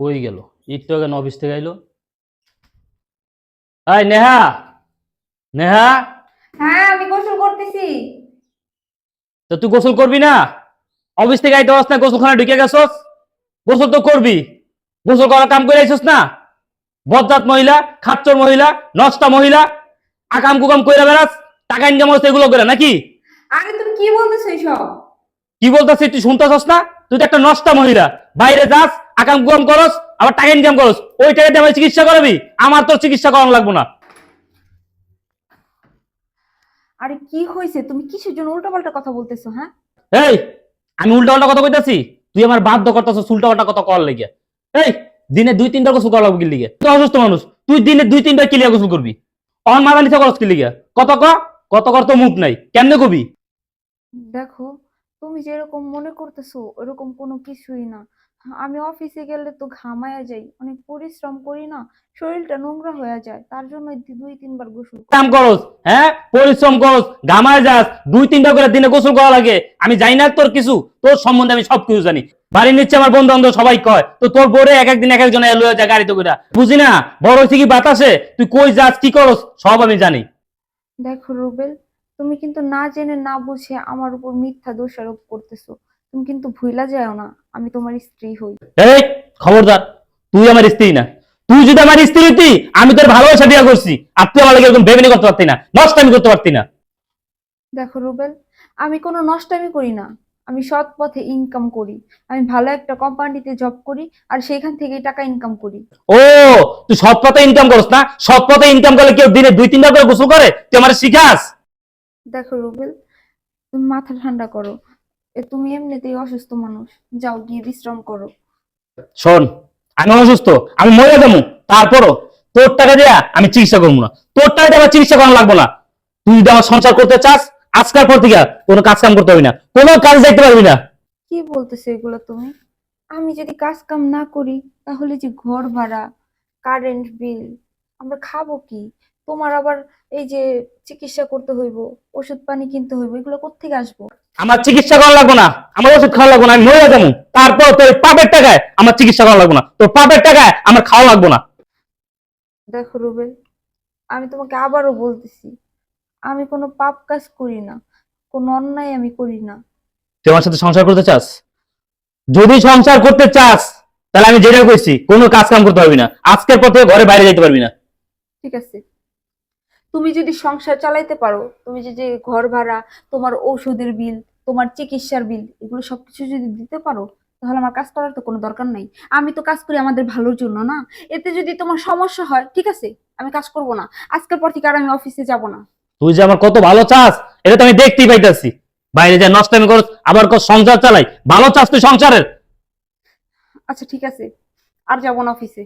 কই গেল। একটু আগে অফিস থেকে আইলো। আই নেহা নেহা। হ্যাঁ আমি গোসল করতেছি। তো তুই গোসল করবি না? অফিস থেকে আইতে না গোসলখানা ঢুকে গেছস? গোসল তো করবি। গোসল করার কাম করে আইসস না? বদজাত মহিলা খাচ্চর মহিলা নষ্টা মহিলা আকাম কুকাম কইরা বেড়াস টাকা ইনকাম হচ্ছে এগুলো করে নাকি? আরে তুমি কি বলতেছো এইসব? কি বলতেছিস তুই শুনতেছস না? তুই তো একটা নষ্টা মহিলা। বাইরে যাস আকাম কুকাম করস আবার টাকা ইনকাম করস ওই টাকা দিয়ে আমার চিকিৎসা করাবি? আমার তোর চিকিৎসা করানো লাগবো না। আরে কি হয়েছে? তুমি কিসের জন্য উল্টাপাল্টা কথা বলতেছো হ্যাঁ? এই আমি উল্টা পাল্টা কথা কইতাছি? তুই আমার বাধ্য করতেছিস উল্টা পাল্টা কথা করার লেগে এই দিনে দুই তিনটা গোসল করা লাগবে কি লিগে তুই অসুস্থ মানুষ তুই দিনে দুই তিনটা কিলিয়া গোসল করবি? অন মাথা নিচে করস কি লিগে কত ক? কত কর তো মুখ নাই কেমনে কবি? দেখো তুমি যেরকম মনে করতেছো ওরকম কোনো কিছুই না। আমি অফিসে গেলে তো ঘামায়া যাই অনেক পরিশ্রম করি না শরীরটা নোংরা হয়ে যায় তার জন্য দুই তিনবার গোসল কাম করস হ্যাঁ? পরিশ্রম করস গামায় যাস দুই তিনটা করে দিনে গোসল করা লাগে। আমি জানি না তোর কিছু তোর সম্বন্ধে আমি সব কিছু জানি। বাড়ি নিচ্ছে আমার বন্ধু বান্ধব সবাই কয় তো তোর বোরে এক একদিন এক একজন এলো যায় গাড়িতে করে বুঝি না বড় হয়েছে কি বাতাসে? তুই কই যাস কি করস সব আমি জানি। দেখো রুবেল তুমি কিন্তু না জেনে না বুঝে আমার উপর মিথ্যা দোষারোপ করতেছো। তুমি কিন্তু ভুলা যাও না আমি তোমার স্ত্রী হই। এই খবরদার তুই আমার স্ত্রী না। তুই যদি আমার স্ত্রী হইতি আমি তোর ভালোবাসা বিয়া করছি। আর তুই আমার লাগে এরকম বেবিনি করতে পারতি না নষ্ট আমি করতে পারতি না। দেখো রুবেল আমি কোনো নষ্টামি করি না। আমি সৎ পথে ইনকাম করি। আমি ভালো একটা কোম্পানিতে জব করি আর সেখান থেকে টাকা ইনকাম করি। ও তুই সৎ পথে ইনকাম করস না? সৎ পথে ইনকাম করলে কেউ দিনে দুই তিনটা করে গোসল করে? তুই আমার শিখাস? দেখো রুবেল তুমি মাথা ঠান্ডা করো। এ তুমি এমনিতেই অসুস্থ মানুষ। যাও গিয়ে বিশ্রাম করো। শোন আমি অসুস্থ আমি মরে যাব। তারপরও তোর টাকা দিয়া আমি চিকিৎসা করব না। তোর টাকা দিয়ে আমার চিকিৎসা করানো লাগবো না। তুই যদি আমার সংসার করতে চাস আজকাল পর থেকে কোনো কাজ কাম করতে হবে না। কোনো কাজ দেখতে পারবি না। কি বলতেছো এগুলো তুমি? আমি যদি কাজ কাম না করি তাহলে যে ঘর ভাড়া কারেন্ট বিল আমরা খাব কি? তোমার আবার এই যে চিকিৎসা করতে হইব ওষুধ পানি কিনতে হইব এগুলো কোত্থেকে আসব? আমার চিকিৎসা করা লাগবো না আমার ওষুধ খাওয়া লাগবো না আমি মরে যাব। তারপর তোর পাপের টাকায় আমার চিকিৎসা করা লাগবো না। তোর পাপের টাকায় আমার খাওয়া লাগবো না। দেখো রুবেল আমি তোমাকে আবারও বলতেছি আমি কোনো পাপ কাজ করি না কোনো অন্যায় আমি করি না। তুই আমার সাথে সংসার করতে চাস? যদি সংসার করতে চাস তাহলে আমি যেটা কইছি কোনো কাজ কাম করতে পারবি না। আজকের পর থেকে ঘরে বাইরে যেতে পারবি না। ঠিক আছে। তুমি যদি সংসার চালাইতে পারো তুমি যে যে ঘর ভাড়া তোমার ঔষধের বিল তোমার চিকিৎসার বিল এগুলো সবকিছু যদি দিতে পারো তাহলে আমার কাজ করার তো কোনো দরকার নাই। আমি তো কাজ করি আমাদের ভালোর জন্য না? এতে যদি তোমার সমস্যা হয় ঠিক আছে? আমি কাজ করব না। আজকের পর থেকে আর আমি অফিসে যাব না। তুই যে আমার কত ভালো চাস এটা তো আমি দেখতেই পাইতাছি। বাইরে যা নষ্ট আমি করস আবার কর সংসার চালাই। ভালো চাস তুই সংসারের? আচ্ছা ঠিক আছে। আর যাব না অফিসে।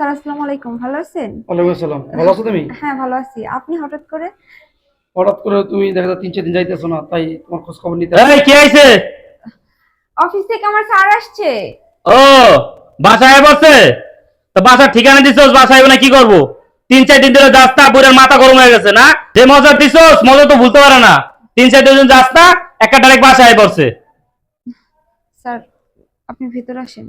স্যার আসসালামু আলাইকুম। ভালো আছেন? ওয়ালাইকুম আসসালাম। ভালো আছো তুমি? হ্যাঁ ভালো আছি। আপনি হঠাৎ করে? হঠাৎ করে তুমি দেখা যায় তিন চার দিন যাইতেছো না তাই তোমার খোঁজ খবর নিতে এই কে আইছে? অফিস থেকে আমার স্যার আসছে। ও বাসায় বসে তো বাসার ঠিকানা দিছস বাসায় না কি করব? তিন চার দিন ধরে যাস না বুড়ের মাথা গরম হয়ে গেছে না? যে মজা দিছস মজা তো ভুলতে পারে না। তিন চার দিন যাস না একটা ডাইরেক্ট বাসায় পড়ছে স্যার আপনি ভিতরে আসেন।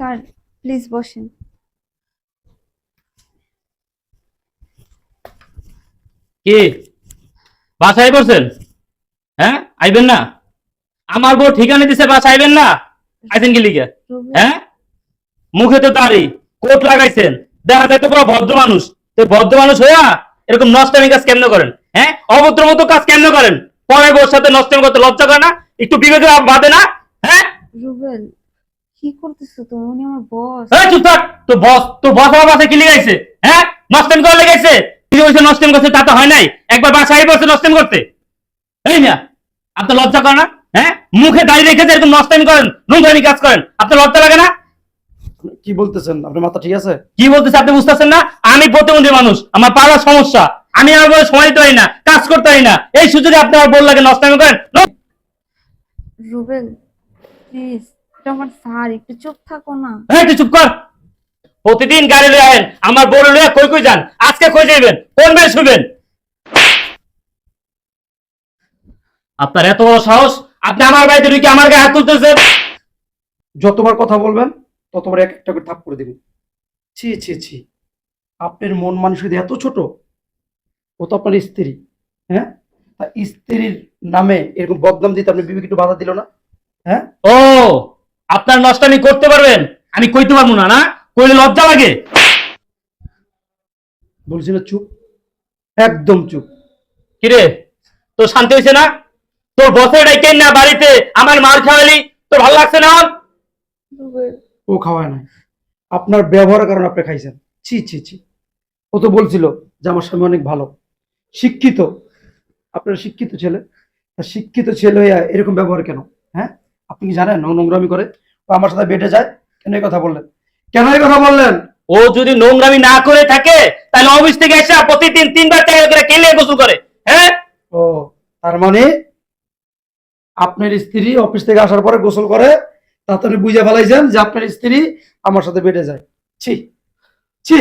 স্যার প্লিজ বসেন। কি? বাসায় পড়ছেন হ্যাঁ? আইবেন না? আমার বউ ঠিকানা দিছে বাসা আইবেন না? আইছেন কি লিগে? হ্যাঁ? মুখে তো দাড়ি কোট লাগাইছেন। দেখা যায় তো পুরো ভদ্র মানুষ। তো ভদ্র মানুষ হইয়া এরকম নষ্টামি কাজ কেমনে করেন? হ্যাঁ? অভদ্র মতো কাজ কেমনে করেন? পরে বউর সাথে নষ্টামি করতে লজ্জা করে না? একটু বিবেকে বাদে না? হ্যাঁ? রুবেল কি করতেছো তুমি? উনি আমার বস এই চুপ থাক। তো বস তো বস আমার বাসায় কি লিগাইছে হ্যাঁ? নষ্টামি করে লেগেছে কি বলছে নষ্টামি করছে তা তো হয় নাই। একবার বাসায় বসে নষ্টামি করতে। এই না আপনার লজ্জা করে না? হ্যাঁ? মুখে দাঁড়িয়ে রেখেছে এরকম নষ্টামি করেন নোংরামি কাজ করেন আপনার লজ্জা লাগে না? কি বলতেছেন? আপনার মাথা ঠিক আছে? কি বলতেছে আপনি বুঝতেছেন না? আমি প্রতিবন্ধী মানুষ আমার পাড়ার সমস্যা। আমি আমার বলে সময় দিতে পারি না কাজ করতে পারি না। এই সুযোগে আপনি আমার বল লাগে নষ্টামি করেন। রুবেল প্লিজ আমার স্যার একটু চুপ থাকো না। এই তুই চুপ কর। প্রতিদিন গাড়ি লয়ে আমার বড় লয়ে কই কই যান? আজকে কই যাইবেন? কোন মেয়ে শুবেন আপনার এত বড় সাহস? আপনি আমার বাড়িতে ঢুকে আমার গায়ে হাত তুলতেছেন? যতবার কথা বলবেন ততবার এক একটা করে থাপ করে দেবেন ছি ছি ছি। আপনার মন মানসিকতা এত ছোট ও তো আপনার স্ত্রী হ্যাঁ? তা স্ত্রীর নামে এরকম বদনাম দিতে আপনি বিবেক একটু বাধা দিল না হ্যাঁ? ও! আপনার নষ্টামি করতে পারবেন? আমি কইতে পারব না না? কইলে লজ্জা লাগে? বলছি না চুপ। একদম চুপ। কিরে? তোর শান্তি হয়েছে না? তোর বসে ডাইকেন না বাড়িতে আমার মার খাওয়ালি? তোর ভালো লাগছে না ও খাওয়ায় নাই। আপনার ব্যবহারের কারণে আপনি খাইছেন। ছি ছি ছি। ও তো বলছিল যে আমার স্বামী অনেক ভালো। শিক্ষিত। আপনার শিক্ষিত ছেলে? শিক্ষিত ছেলে হইয়া এরকম ব্যবহার কেন? হ্যাঁ? আপনি কি জানেন? নোংরামি করে। ও আমার সাথে বেটে যায়। কেন এই কথা বললেন? কেন এই কথা বললেন? ও যদি নোংরামি না করে থাকে তাহলে অফিস থেকে এসে প্রতিদিন তিনবার টাকা করে কেলে গোসল করে। হ্যাঁ? ও তার মানে আপনার স্ত্রী অফিস থেকে আসার পরে গোসল করে তা তো আপনি বুঝে ফেলাইছেন যে আপনার স্ত্রী আমার সাথে বেটে যায়। ছি ছি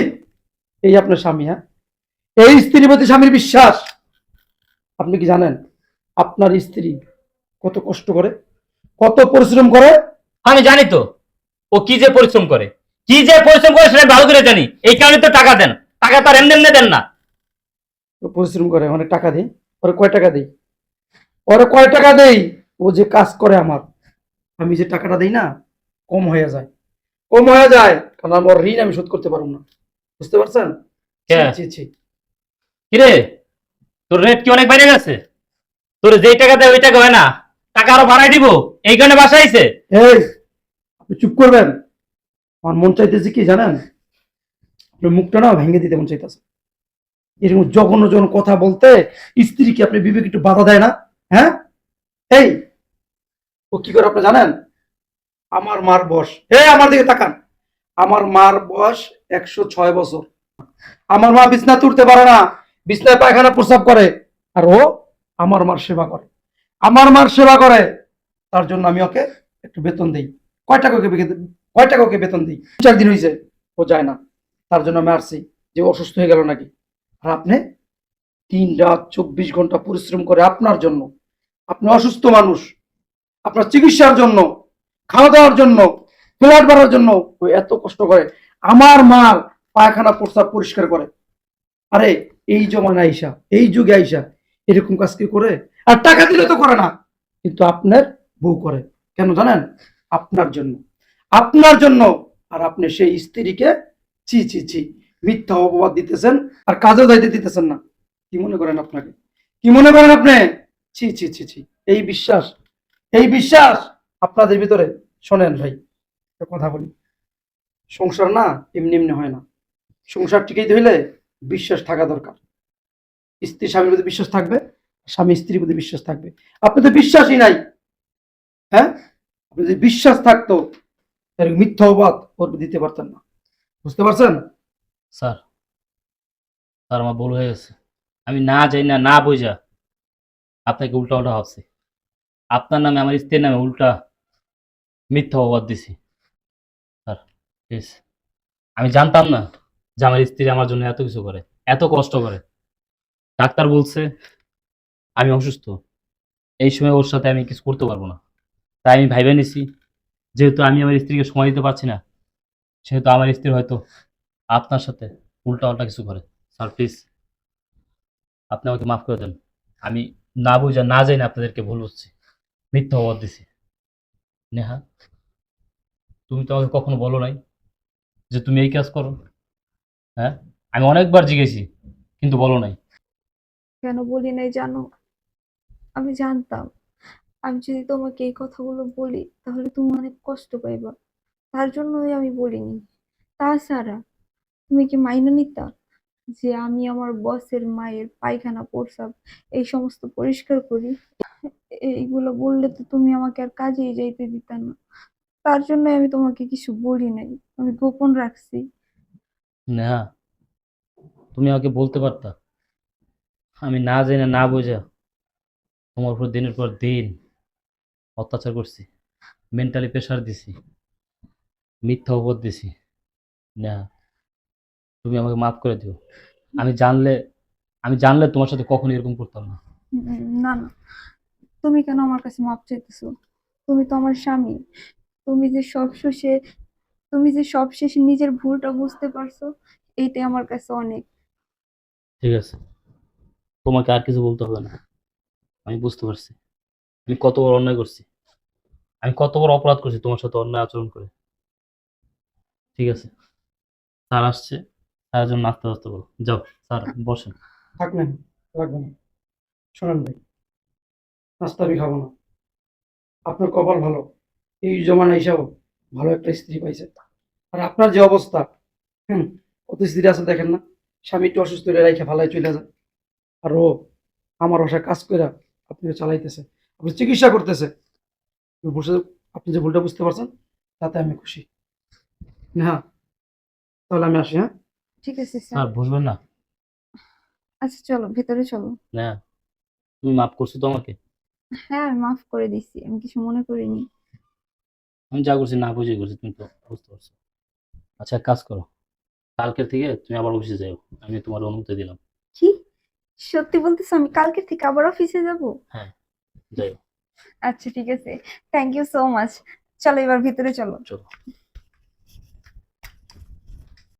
এই আপনার স্বামী হ্যাঁ? এই স্ত্রীর প্রতি স্বামীর বিশ্বাস। আপনি কি জানেন? আপনার স্ত্রী কত কষ্ট করে কত পরিশ্রম করে? আমি জানি তো। ও কি যে পরিশ্রম করে? কি যে পরিশ্রম করে সেটা ভালো করে জানি। এই কারণে তো টাকা দেন। টাকা তার এমনি এমনি দেন না। পরিশ্রম করে অনেক টাকা দিই? ওরে কয় টাকা দিই? ওরে কয় টাকা দেই? ও যে কাজ করে আমার। আমি যে টাকাটা দিই না কম হয়ে যায়। কম হয়ে যায় কারণ আমার ঋণ আমি শোধ করতে পারব না। বুঝতে পারছেন? কিরে? তোর রেট কি অনেক বেড়ে গেছে? তোর যেই টাকা দেয় ওই টাকা হয় না? টাকা আরও বাড়াই দিব। এই কারণে বাসাইছে এই, আপনি চুপ করবেন। আমার মন চাইতেছে কি জানেন? মুখটা না ভেঙে দিতে মন চাইতেছে। এরকম জঘন্য জঘন্য কথা বলতে স্ত্রীকে আপনি বিবেক একটু বাধা দেয় না? হ্যাঁ? এই, ও কি করে আপনি জানেন? আমার মার বয়স। এই, আমার দিকে তাকান। আমার মার বয়স একশো ছয় বছর। আমার মা বিছনা তুলতে পারে না। বিছনায় পায়খানা প্রস্রাব করে। আর ও আমার মার সেবা করে। আমার মার সেবা করে, তার জন্য আমি ওকে একটু বেতন দিই। কয় টাকা ওকে কয় ওকে বেতন দিই? চার দিন হয়েছে ও যায় না। তার জন্য আমি আসছি যে অসুস্থ হয়ে গেল নাকি? আর আপনি তিন রাত চব্বিশ ঘণ্টা পরিশ্রম করে আপনার জন্য, আপনি অসুস্থ মানুষ, আপনার চিকিৎসার জন্য, খাওয়া দাওয়ার জন্য, ফ্ল্যাট বাড়ার জন্য ও এত কষ্ট করে, আমার মার পায়খানা প্রস্তাব পরিষ্কার করে। আরে, এই জমানা আইসা, এই যুগে আইসা, এরকম কাজ কি করে? আর টাকা দিলে তো করে না। কিন্তু আপনার বউ করে। কেন জানেন? আপনার জন্য। আপনার জন্য। আর আপনি সেই স্ত্রীকে চি চি চি মিথ্যা অপবাদ দিতেছেন আর কাজেও দায়িত্ব দিতেছেন না। কি মনে করেন আপনাকে? কি মনে করেন আপনি? ছি ছি ছি ছি। এই বিশ্বাস এই বিশ্বাস আপনাদের ভিতরে। শোনেন ভাই কথা বলি। সংসার না এমনি এমনি হয় না। সংসার টিকাইতে হইলে বিশ্বাস থাকা দরকার। স্ত্রী স্বামীর প্রতি বিশ্বাস থাকবে। স্বামী স্ত্রীর প্রতি বিশ্বাস থাকবে। আপনি তো বিশ্বাসই নাই। হ্যাঁ? যদি বিশ্বাস থাকতো, তাহলে মিথ্যা অবাদ ওর দিতে পারতেন না। বুঝতে পারছেন? স্যার স্যার, আমার ভুল হয়ে গেছে। আমি না যাই না না বোঝা আপনাকে উল্টা উল্টা ভাবছি। আপনার নামে, আমার স্ত্রীর নামে উল্টা মিথ্যা অবাদ দিছি। স্যার প্লিজ আমি জানতাম না যে আমার স্ত্রী আমার জন্য এত কিছু করে, এত কষ্ট করে। ডাক্তার বলছে আমি অসুস্থ। এই সময় ওর সাথে আমি কিছু করতে পারব না। তাই আমি ভাইবে নিছি, যেহেতু আমি আমার স্ত্রীকে সময় দিতে পারছি না, সেহেতু আমার স্ত্রী হয়তো আপনার সাথে উল্টা উল্টা কিছু করে। স্যার প্লিজ আপনি আমাকে মাফ করে দেন। আমি না বুঝা, না যাই না আপনাদেরকে ভুল বুঝছি। মিথ্যা অবাদ দিছি। নেহা, তুমি তো আমাকে কখনো বলো নাই যে তুমি এই কাজ করো। হ্যাঁ? আমি অনেকবার জিজ্ঞেসি, কিন্তু বলো নাই। কেন বলি নাই জানো? আমি জানতাম। আমি যদি তোমাকে এই কথাগুলো বলি, তাহলে তুমি অনেক কষ্ট পাইবা। তার জন্যই আমি বলিনি। তাছাড়া, তুমি কি মাইনে নিতা যে আমি আমার বসের মায়ের পায়খানা প্রস্রাব এই সমস্ত পরিষ্কার করি, এইগুলো বললে তো তুমি আমাকে আর কাজেই যাইতে দিতা না। তার জন্য আমি তোমাকে কিছু বলি নাই। আমি গোপন রাখছি। না, তুমি আমাকে বলতে পারতা। আমি না জানি না বোঝা তোমার উপর দিনের পর দিন অত্যাচার করছি মেন্টালি প্রেশার দিছি মিথ্যা অপর দিছি। না তুমি আমাকে মাফ করে দিও। আমি জানলে আমি জানলে তোমার সাথে কখনো এরকম করতাম না। না না। তুমি কেন আমার কাছে মাপ চাইতেছো? তুমি তো আমার স্বামী। তুমি যে সব শেষে তুমি যে সব শেষে নিজের ভুলটা বুঝতে পারছ এইটাই আমার কাছে অনেক। ঠিক আছে। তোমাকে আর কিছু বলতে হবে না। আমি বুঝতে পারছি। আমি কত বড় অন্যায় করছি। আমি কত বড় অপরাধ করছি তোমার সাথে অন্যায় আচরণ করে। ঠিক আছে? স্যার আসছে। তার জন্য নাস্তা বাস্তা করো। যাও, স্যার, বসেন। থাকবেন শোনেন ভাই, নাস্তা আমি খাব না। আপনার কপাল ভালো। এই জমানা হিসাবেও ভালো একটা স্ত্রী পাইছে। আর আপনার যে অবস্থা, হুম, কত স্ত্রী আছে দেখেন না? স্বামী একটু অসুস্থ হলে ফালাই চলে যায়। আর ও আমার বাসায় কাজ করে আপনি চালাইতেছে আপনি চিকিৎসা করতেছে আপনি যে ভুলটা বুঝতে পারছেন তাতে আমি খুশি। হ্যাঁ তাহলে আমি আসি হ্যাঁ? ঠিক আছে স্যার। বসবেন না? আচ্ছা চলো ভেতরে চলো। না তুমি মাফ করছ তো আমাকে? হ্যাঁ আমি মাফ করে দিছি আমি কিছু মনে করিনি। আমি যা করছি না বুঝে করছি তুমি তো বুঝতে পারছ। আচ্ছা এক কাজ করো কালকের থেকে তুমি আবার অফিসে যাও আমি তোমার অনুমতি দিলাম। কি? সত্যি বলতেছো আমি কালকে থেকে আবার অফিসে যাব? যাই আচ্ছা ঠিক আছে। থ্যাংক ইউ সো মাচ চলো এবার ভিতরে চলো। চলো।